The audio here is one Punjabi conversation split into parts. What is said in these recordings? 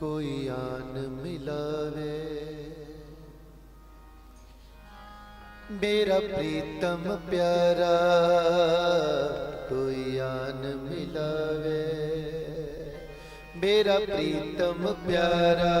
ਕੋਈ ਆਨ ਮਿਲਾਵੇ। ਮੇਰਾ ਪ੍ਰੀਤਮ ਪਿਆਰਾ ਕੋਈ ਆਨ ਮਿਲਾਵੇ। ਮੇਰਾ ਪ੍ਰੀਤਮ ਪਿਆਰਾ।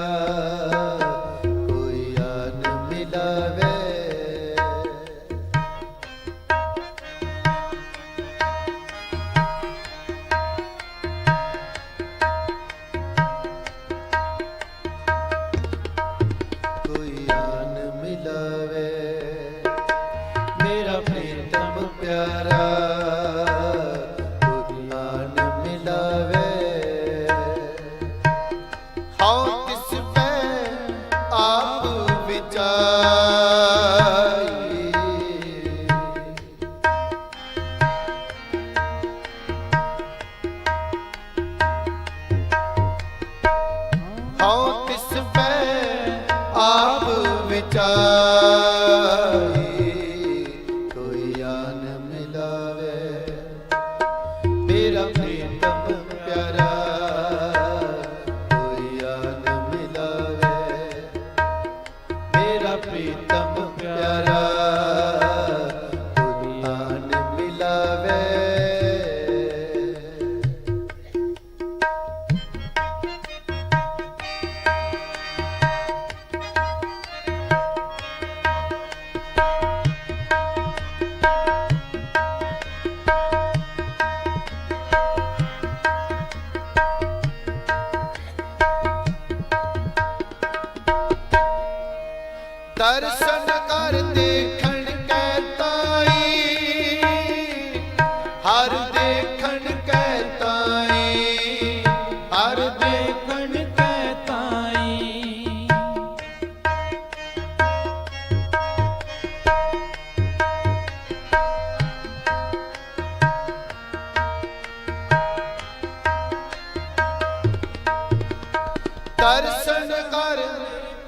ਦਰਸ਼ਨ ਕਰ।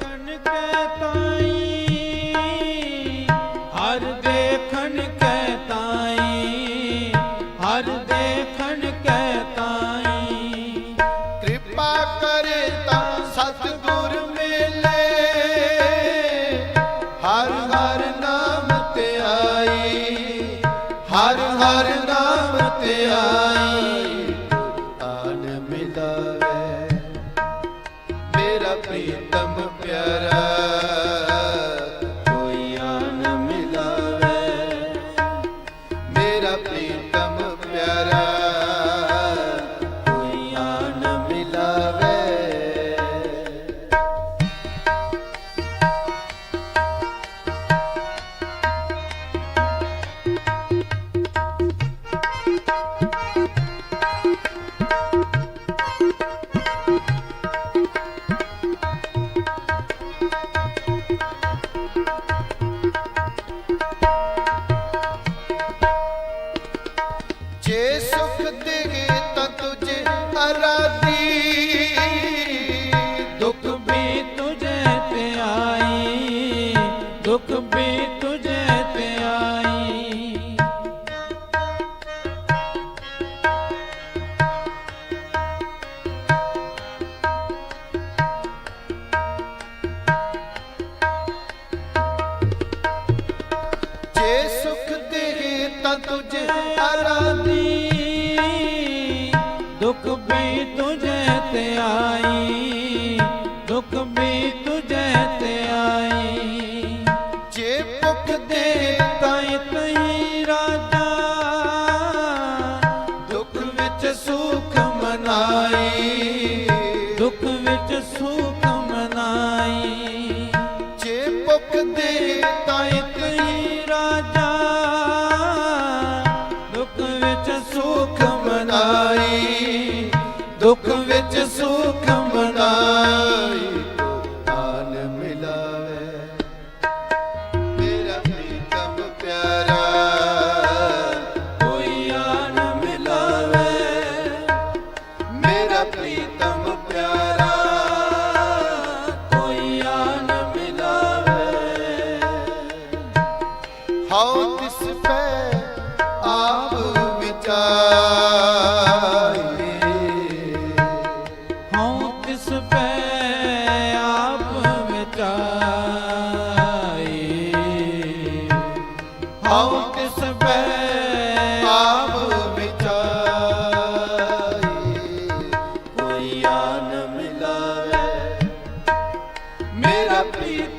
ਕਨ ਕੇ ਤਾਈ ਹਰ ਦੇਖਣ ਕੇ ਹਰ ਦੇਖਣ ਕੇ ਤਾਈ। ਕਿਰਪਾ ਕਰੇ ਤਾਂ ਸਤਿਗੁਰ ਮਿਲੇ ਹਰ ਹਰ ਨਾਮ ਤੇ ਹਰ ਹਰ गई तुझे ते आई ਚਾਹੀਏ। ਹਉ ਤਿਸ ਪੈ ਆਪ ਵਿਚਾਈ ਹਉ ਤਿਸ ਪੈ ਆਪ ਵਿਚਾਈ ਕੋਈ ਆਨ ਮਿਲਾਵੇ, ਮੇਰਾ ਪ੍ਰੀਤ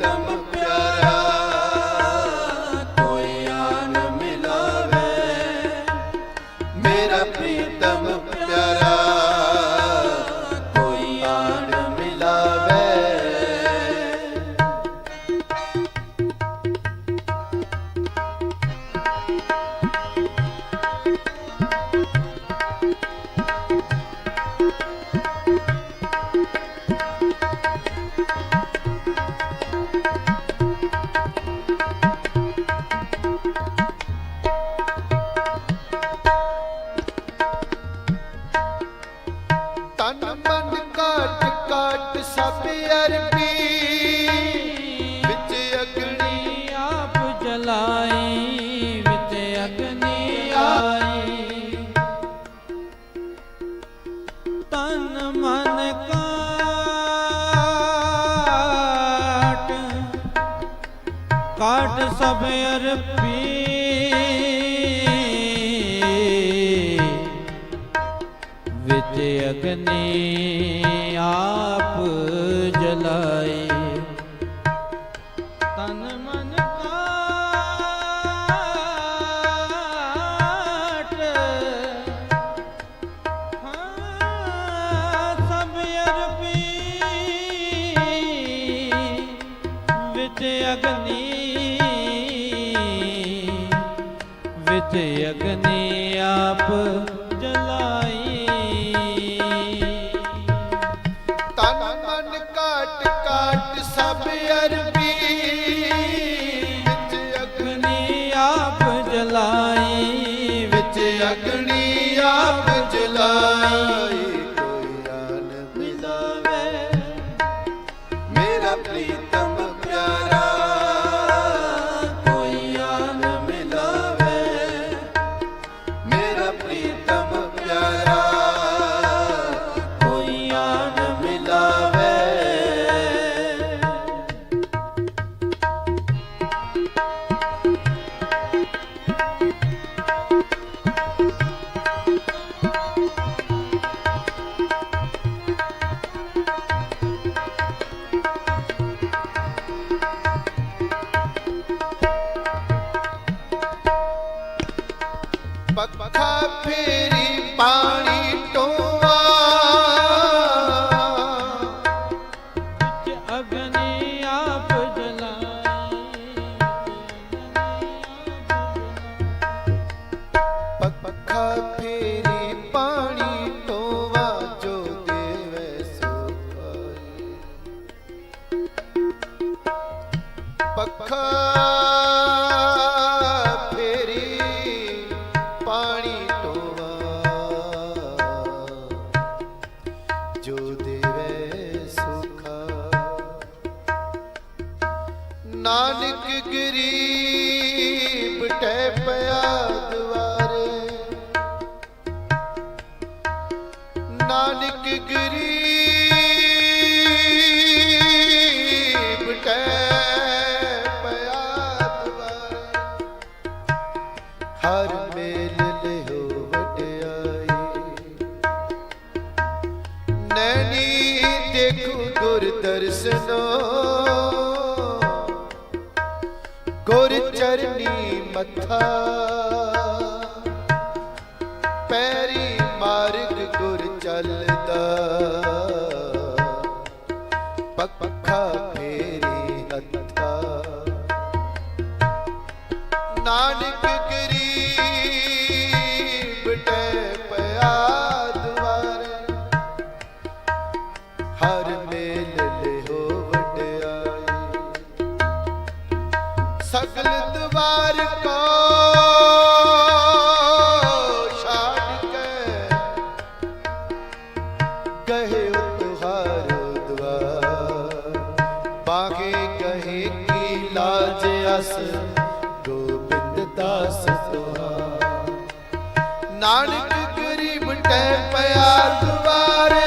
ਸਭ ਅਰਪੀ, ਵਿੱਚ ਅਗਣੀ ਆਪ ਜਲਾਈ, ਵਿੱਚ ਅਗਨੀ ਆਈ। ਤਨ ਮਨ ਕਾਟ ਕਾਟ ਸਭ ਅਰਪੀ। ਵਿੱਚ ਅਗਨੀ ਅਗਨੀ, ਵਿੱਚ ਅਗਨੀ ਆਪ ਜਲਾਈ। ਤਨ ਮਨ ਕਾਟ ਕਾਟ ਸਭ ਅਰਬੀ, ਵਿੱਚ ਅਗਨੀ ਆਪ ਜਲਾਈ, ਵਿੱਚ ਅਗਨੀ ਪੱਖਾ ਫੇਰੀ ਪਾਣੀ ਟੋਆ। ਵਿੱਚ ਅਗਨੀ ਆਪ ਜਲਾਈ। ਪੱਖਾ ਫੇਰੀ ਪਾਣੀ ਟੋਵਾ ਜੋ ਦੇਵੇ ਪੱਖਾ ਨਾਨਕ ਗਰੀਬ ਟੈ ਪਿਆ ਦੁਆਰੇ ਹਰ ਮੇਲ ਲਿਓ ਵਡਿਆਈ। ਨੈਣੀ ਦੇਖੂ ਗੁਰ ਦਰਸ਼ਨੋ। ਗੁਰ ਚਰਨੀ ਮੱਥਾ। ਬਾਗੇ ਕਹੇ ਕੀ ਲਾਜ ਅਸ ਗੋਬਿੰਦ ਦਾਸ ਤੁਹਾਰ ਨਾਨਕ ਗਰੀਬ ਟੈ ਪਿਆ ਦੁਆਰੇ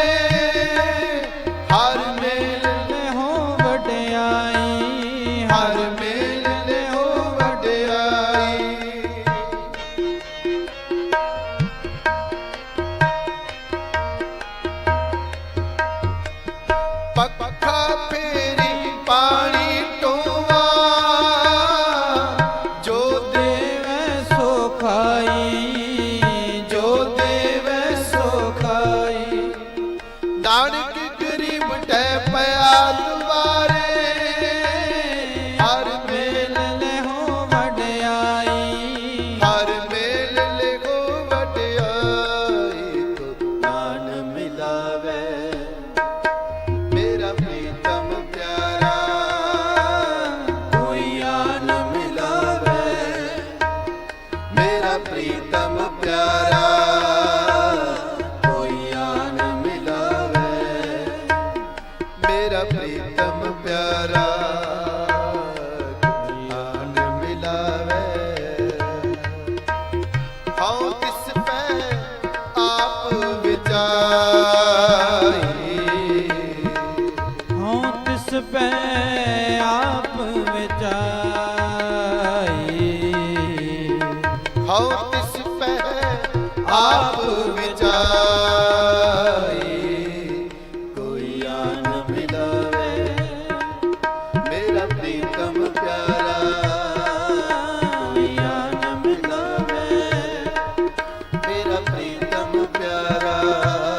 ਹਰੀ ਪਿਆਰਾ